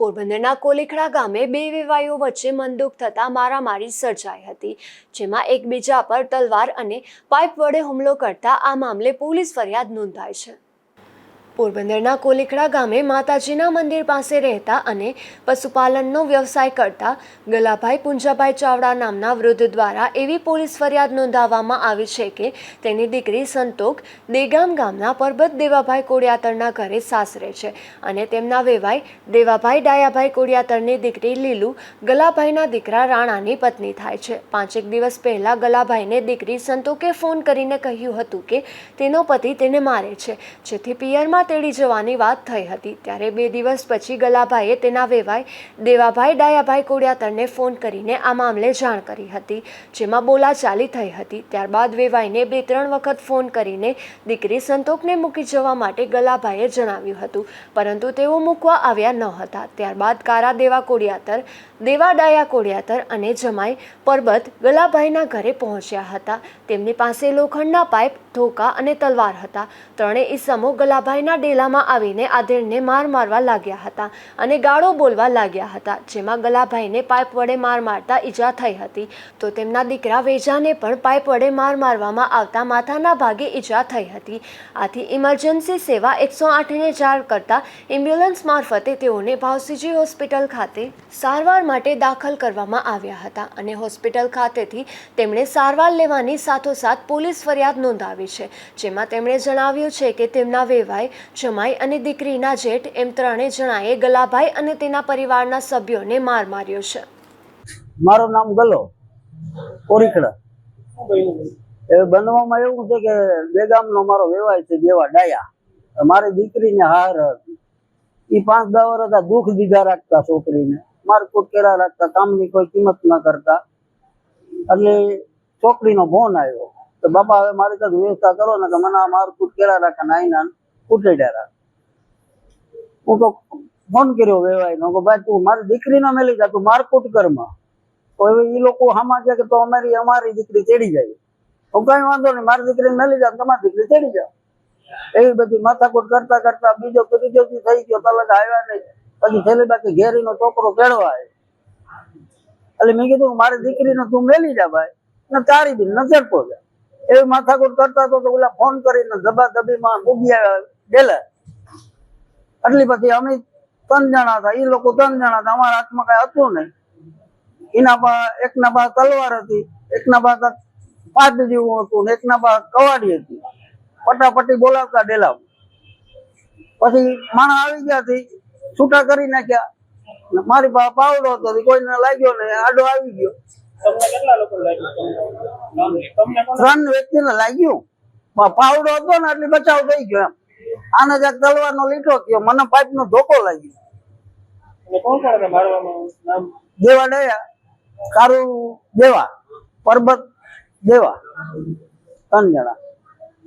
પોરબંદરના કોલીખડા ગામે બે વેવાઈઓ વચ્ચે મંદુક થતાં મારામારી સર્જાઈ હતી, જેમાં એકબીજા પર તલવાર અને પાઇપ વડે હુમલો કરતા આ મામલે પોલીસ ફરિયાદ નોંધાઈ છે. પોરબંદરના કોલીખડા ગામે માતાજીના મંદિર પાસે રહેતા અને પશુપાલનનો વ્યવસાય કરતા ગલાભાઈ પુંજાભાઈ ચાવડા નામના વૃદ્ધ દ્વારા એવી પોલીસ ફરિયાદ નોંધાવવામાં આવી છે કે તેની દીકરી સંતોક દેગામ ગામના પરબત દેવાભાઈ કોડિયાતરના ઘરે સાસરે છે અને તેમના વેવાઈ દેવાભાઈ ડાયાભાઈ કોડિયાતરની દીકરી લીલુ ગલાભાઈના દીકરા રાણાની પત્ની થાય છે. પાંચેક દિવસ પહેલા ગલાભાઈને દીકરી સંતોકે ફોન કરીને કહ્યું હતું કે તેનો પતિ તેને મારે છે. જેથી પિયરમાં તેડી જવાની વાત થઈ હતી. ત્યારે બે દિવસ પછી ગલાભાઈએ તેના વેવાઈ દેવાભાઈ ડાયાભાઈ કોડિયાતરને ફોન કરીને આ મામલે જાણ કરી હતી, જેમાં બોલાચાલી થઈ હતી. ત્યારબાદ વેવાઈને બે ત્રણ વખત ફોન કરીને દીકરી સંતોકને મૂકી જવા માટે ગલાભાઈએ જણાવ્યું હતું, પરંતુ તેઓ મૂકવા આવ્યા ન હતા. ત્યારબાદ કારા દેવા કોડિયાતર, દેવા ડાયા કોડિયાતર અને જમાઈ પરબત ગલાભાઈના ઘરે પહોંચ્યા હતા. તેમની પાસે લોખંડના પાઇપ ધોકા અને તલવાર હતા. ત્રણેય ઈસમો ગલાભાઈના ડેલામાં આવીને આધેડને માર મારવા લાગ્યા હતા અને ગાળો બોલવા લાગ્યા હતા, જેમાં ગલાભાઈને પાઇપ વડે માર મારતા ઈજા થઈ હતી. તો તેમના દીકરા વેજાને પણ પાઇપ વડે માર મારવામાં આવતા માથાના ભાગે ઈજા થઈ હતી. આથી ઇમરજન્સી સેવા એકસો આઠને જાણ કરતા એમ્બ્યુલન્સ મારફતે તેઓને ભાવસીજી હોસ્પિટલ ખાતે સારવાર માટે દાખલ કરવામાં આવ્યા હતા અને હોસ્પિટલ ખાતેથી તેમણે સારવાર લેવાની સાથોસાથ પોલીસ ફરિયાદ નોંધાવી. છે. જેમાં તેમણે જણાવ્યું છે કે તેમના વેવાઈ, જમાઈ અને દીકરીના જેઠ એમ ત્રણે જણાએ ગલાભાઈ અને તેના પરિવારના સભ્યોને માર માર્યો છે. મારું નામ ગલો. કોરીખડા એ બનવામાં એવું છે કે બેગામનો મારો વેવાય છે, દેવા ડાયા. મારી દીકરીને હાર એ પાંચ દસ વર્ષ હતા, દુઃખ દીધા રાખતા છોકરીને. મારકૂટ કર્યા રાખતા, કામની કોઈ કિંમત ન કરતા. એટલે છોકરીનો ફોન આવ્યો. તો બાપા, હવે મારી કાંઈક વ્યવસ્થા કરો ને કે મને આ કૂટ કેળા રાખે ને આઈના કૂટેડ્યા રાખે. હું તો ફોન કર્યો વેવાય નો કે ભાઈ, તું મારી દીકરીનો મેલી જા, તું મારકૂટ કરમાં તો ઈ લોકો હામાં કે તો અમારી અમારી દીકરી ચડી જાય. હું કઈ વાંધો નહીં, મારી દીકરીને મેલી જાય તમારી દીકરી ચડી જાઓ. એવી બધી માથાકૂટ કરતા કરતા બીજો ત્રીજો થઈ ગયો તલક આવ્યા નહીં. પછી છેલ્લે બાકી ઘેરીનો છોકરો કેળવા આવ્યો. એટલે મેં કીધું મારી દીકરીને તું મેલી જા ભાઈ, ને તારી બી નજર જા એવી માથાકૂટ કરતા તો ઓલા ફોન કરીને ધબા ધબીમાં ભૂગી આવ્યા ડેલા એટલી પછી અમે ત્રણ જણા હતા એ લોકો ત્રણ જણા હતા, અમારા હાથમાં કઈ હતું નહીં. એના પા એકના પા તલવાર હતી, એકના પા પાંચ જેવું હતું ને એકના પા કવાડી હતી. પટાપટી બોલાવતા ડેલા પછી માણસ આવી ગયા હતી છૂટા કરી નાખ્યા. મારી પાસે પાવડો હતો કોઈને લાગ્યો ને આડો આવી ગયો. તમને કેટલા લોકો લાગ્યું? ત્રણ વ્યક્તિને લાગ્યું. પાવડો હતો ને એટલે બચાવ થઈ ગયો એમ. આને જ્યાંક તલવાનો લીટો થયો. મને પાઇપ નો ધોકો લાગ્યો. દેવા ડયા કારુ દેવા પરબત દેવા ત્રણ જણા.